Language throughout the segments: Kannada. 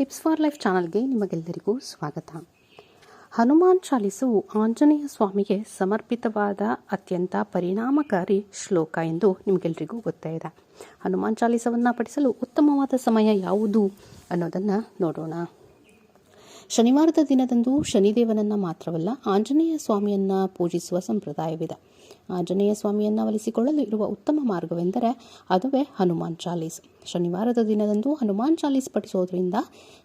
ಟಿಪ್ಸ್ ಫಾರ್ ಲೈಫ್ ಚಾನಲ್ಗೆ ನಿಮಗೆಲ್ಲರಿಗೂ ಸ್ವಾಗತ. ಹನುಮಾನ್ ಚಾಲಿಸವು ಆಂಜನೇಯ ಸ್ವಾಮಿಗೆ ಸಮರ್ಪಿತವಾದ ಅತ್ಯಂತ ಪರಿಣಾಮಕಾರಿ ಶ್ಲೋಕ ಎಂದು ನಿಮಗೆಲ್ಲರಿಗೂ ಗೊತ್ತೇ ಇದೆ. ಹನುಮಾನ್ ಚಾಲಿಸವನ್ನು ಪಠಿಸಲು ಉತ್ತಮವಾದ ಸಮಯ ಯಾವುದು ಅನ್ನೋದನ್ನು ನೋಡೋಣ. ಶನಿವಾರದ ದಿನದಂದು ಶನಿದೇವನನ್ನು ಮಾತ್ರವಲ್ಲ ಆಂಜನೇಯ ಸ್ವಾಮಿಯನ್ನು ಪೂಜಿಸುವ ಸಂಪ್ರದಾಯವಿದೆ. ಆಂಜನೇಯ ಸ್ವಾಮಿಯನ್ನು ಒಲಿಸಿಕೊಳ್ಳಲು ಇರುವ ಉತ್ತಮ ಮಾರ್ಗವೆಂದರೆ ಅದುವೇ ಹನುಮಾನ್ ಚಾಲೀಸ್. ಶನಿವಾರದ ದಿನದಂದು ಹನುಮಾನ್ ಚಾಲೀಸ್ ಪಠಿಸೋದ್ರಿಂದ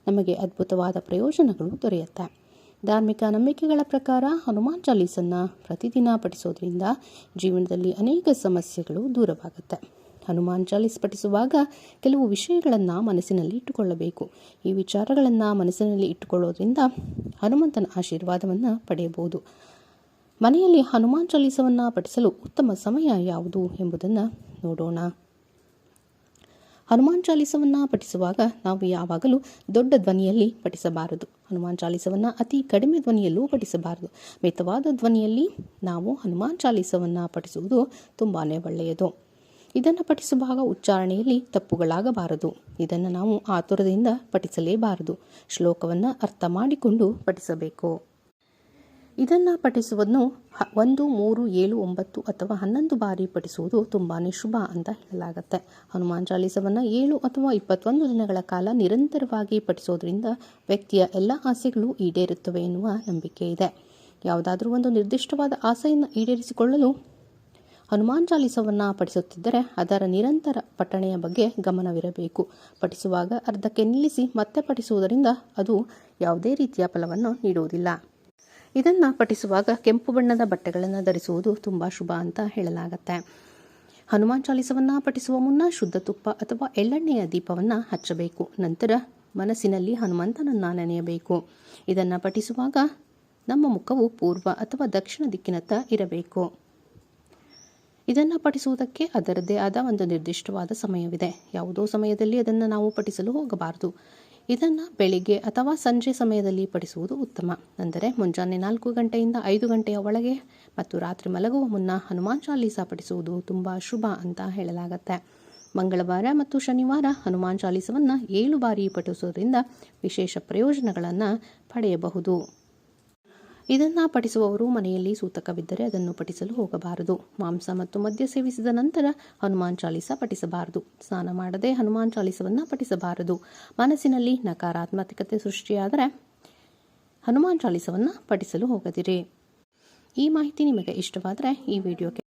ನಮಗೆ ಅದ್ಭುತವಾದ ಪ್ರಯೋಜನಗಳು ದೊರೆಯುತ್ತೆ. ಧಾರ್ಮಿಕ ನಂಬಿಕೆಗಳ ಪ್ರಕಾರ ಹನುಮಾನ್ ಚಾಲೀಸನ್ನು ಪ್ರತಿದಿನ ಪಠಿಸೋದ್ರಿಂದ ಜೀವನದಲ್ಲಿ ಅನೇಕ ಸಮಸ್ಯೆಗಳು ದೂರವಾಗುತ್ತೆ. ಹನುಮಾನ್ ಚಾಲೀಸ್ ಪಠಿಸುವಾಗ ಕೆಲವು ವಿಷಯಗಳನ್ನು ಮನಸ್ಸಿನಲ್ಲಿ ಇಟ್ಟುಕೊಳ್ಳಬೇಕು. ಈ ವಿಚಾರಗಳನ್ನು ಮನಸ್ಸಿನಲ್ಲಿ ಇಟ್ಟುಕೊಳ್ಳೋದ್ರಿಂದ ಹನುಮಂತನ ಆಶೀರ್ವಾದವನ್ನು ಪಡೆಯಬಹುದು. ಮನೆಯಲ್ಲಿ ಹನುಮಾನ್ ಚಾಲೀಸವನ್ನು ಪಠಿಸಲು ಉತ್ತಮ ಸಮಯ ಯಾವುದು ಎಂಬುದನ್ನು ನೋಡೋಣ. ಹನುಮಾನ್ ಚಾಲೀಸವನ್ನು ಪಠಿಸುವಾಗ ನಾವು ಯಾವಾಗಲೂ ದೊಡ್ಡ ಧ್ವನಿಯಲ್ಲಿ ಪಠಿಸಬಾರದು. ಹನುಮಾನ್ ಚಾಲೀಸವನ್ನು ಅತಿ ಕಡಿಮೆ ಧ್ವನಿಯಲ್ಲೂ ಪಠಿಸಬಾರದು. ಮಿತವಾದ ಧ್ವನಿಯಲ್ಲಿ ನಾವು ಹನುಮಾನ್ ಚಾಲೀಸವನ್ನು ಪಠಿಸುವುದು ತುಂಬಾ ಒಳ್ಳೆಯದು. ಇದನ್ನು ಪಠಿಸುವಾಗ ಉಚ್ಚಾರಣೆಯಲ್ಲಿ ತಪ್ಪುಗಳಾಗಬಾರದು. ಇದನ್ನು ನಾವು ಆತುರದಿಂದ ಪಠಿಸಲೇಬಾರದು. ಶ್ಲೋಕವನ್ನು ಅರ್ಥ ಮಾಡಿಕೊಂಡು ಪಠಿಸಬೇಕು. ಇದನ್ನು ಪಠಿಸುವುದನ್ನು ಒಂದು, ಮೂರು, ಏಳು, ಒಂಬತ್ತು ಅಥವಾ ಹನ್ನೊಂದು ಬಾರಿ ಪಠಿಸುವುದು ತುಂಬಾ ಶುಭ ಅಂತ ಹೇಳಲಾಗುತ್ತೆ. ಹನುಮಾನ್ ಚಾಲೀಸವನ್ನು ಏಳು ಅಥವಾ ಇಪ್ಪತ್ತೊಂದು ದಿನಗಳ ಕಾಲ ನಿರಂತರವಾಗಿ ಪಠಿಸೋದ್ರಿಂದ ವ್ಯಕ್ತಿಯ ಎಲ್ಲ ಆಸೆಗಳು ಈಡೇರುತ್ತವೆ ಎನ್ನುವ ನಂಬಿಕೆ ಇದೆ. ಯಾವುದಾದ್ರೂ ಒಂದು ನಿರ್ದಿಷ್ಟವಾದ ಆಸೆಯನ್ನು ಈಡೇರಿಸಿಕೊಳ್ಳಲು ಹನುಮಾನ್ ಚಾಲೀಸವನ್ನು ಪಠಿಸುತ್ತಿದ್ದರೆ ಅದರ ನಿರಂತರ ಪಠಣೆಯ ಬಗ್ಗೆ ಗಮನವಿರಬೇಕು. ಪಠಿಸುವಾಗ ಅರ್ಧಕ್ಕೆ ನಿಲ್ಲಿಸಿ ಮತ್ತೆ ಪಠಿಸುವುದರಿಂದ ಅದು ಯಾವುದೇ ರೀತಿಯ ಫಲವನ್ನು ನೀಡುವುದಿಲ್ಲ. ಇದನ್ನು ಪಠಿಸುವಾಗ ಕೆಂಪು ಬಣ್ಣದ ಬಟ್ಟೆಗಳನ್ನು ಧರಿಸುವುದು ತುಂಬ ಶುಭ ಅಂತ ಹೇಳಲಾಗತ್ತೆ. ಹನುಮಾನ್ ಚಾಲೀಸವನ್ನು ಪಠಿಸುವ ಮುನ್ನ ಶುದ್ಧ ತುಪ್ಪ ಅಥವಾ ಎಳ್ಳೆಣ್ಣೆಯ ದೀಪವನ್ನು ಹಚ್ಚಬೇಕು. ನಂತರ ಮನಸ್ಸಿನಲ್ಲಿ ಹನುಮಂತನನ್ನು ನೆನೆಯಬೇಕು. ಇದನ್ನು ಪಠಿಸುವಾಗ ನಮ್ಮ ಮುಖವು ಪೂರ್ವ ಅಥವಾ ದಕ್ಷಿಣ ದಿಕ್ಕಿನತ್ತ ಇರಬೇಕು. ಇದನ್ನು ಪಠಿಸುವುದಕ್ಕೆ ಅದರದ್ದೇ ಆದ ಒಂದು ನಿರ್ದಿಷ್ಟವಾದ ಸಮಯವಿದೆ. ಯಾವುದೋ ಸಮಯದಲ್ಲಿ ಅದನ್ನು ನಾವು ಪಠಿಸಲು ಹೋಗಬಾರದು. ಇದನ್ನು ಬೆಳಿಗ್ಗೆ ಅಥವಾ ಸಂಜೆ ಸಮಯದಲ್ಲಿ ಪಠಿಸುವುದು ಉತ್ತಮ. ಅಂದರೆ ಮುಂಜಾನೆ ನಾಲ್ಕು ಗಂಟೆಯಿಂದ ಐದು ಗಂಟೆಯ ಒಳಗೆ ಮತ್ತು ರಾತ್ರಿ ಮಲಗುವ ಮುನ್ನ ಹನುಮಾನ್ ಚಾಲೀಸ ಪಠಿಸುವುದು ತುಂಬ ಶುಭ ಅಂತ ಹೇಳಲಾಗತ್ತೆ. ಮಂಗಳವಾರ ಮತ್ತು ಶನಿವಾರ ಹನುಮಾನ್ ಚಾಲೀಸವನ್ನು ಏಳು ಬಾರಿ ಪಠಿಸುವುದರಿಂದ ವಿಶೇಷ ಪ್ರಯೋಜನಗಳನ್ನು ಪಡೆಯಬಹುದು. ಇದನ್ನು ಪಠಿಸುವವರು ಮನೆಯಲ್ಲಿ ಸೂತಕವಿದ್ದರೆ ಅದನ್ನು ಪಠಿಸಲು ಹೋಗಬಾರದು. ಮಾಂಸ ಮತ್ತು ಮದ್ಯ ಸೇವಿಸಿದ ನಂತರ ಹನುಮಾನ್ ಚಾಲಿಸ ಪಠಿಸಬಾರದು. ಸ್ನಾನ ಮಾಡದೆ ಹನುಮಾನ್ ಚಾಲೀಸವನ್ನು ಪಠಿಸಬಾರದು. ಮನಸ್ಸಿನಲ್ಲಿ ನಕಾರಾತ್ಮಕತೆ ಸೃಷ್ಟಿಯಾದರೆ ಹನುಮಾನ್ ಚಾಲೀಸವನ್ನು ಪಠಿಸಲು ಹೋಗದಿರಿ. ಈ ಮಾಹಿತಿ ನಿಮಗೆ ಇಷ್ಟವಾದರೆ ಈ ವಿಡಿಯೋಕ್ಕೆ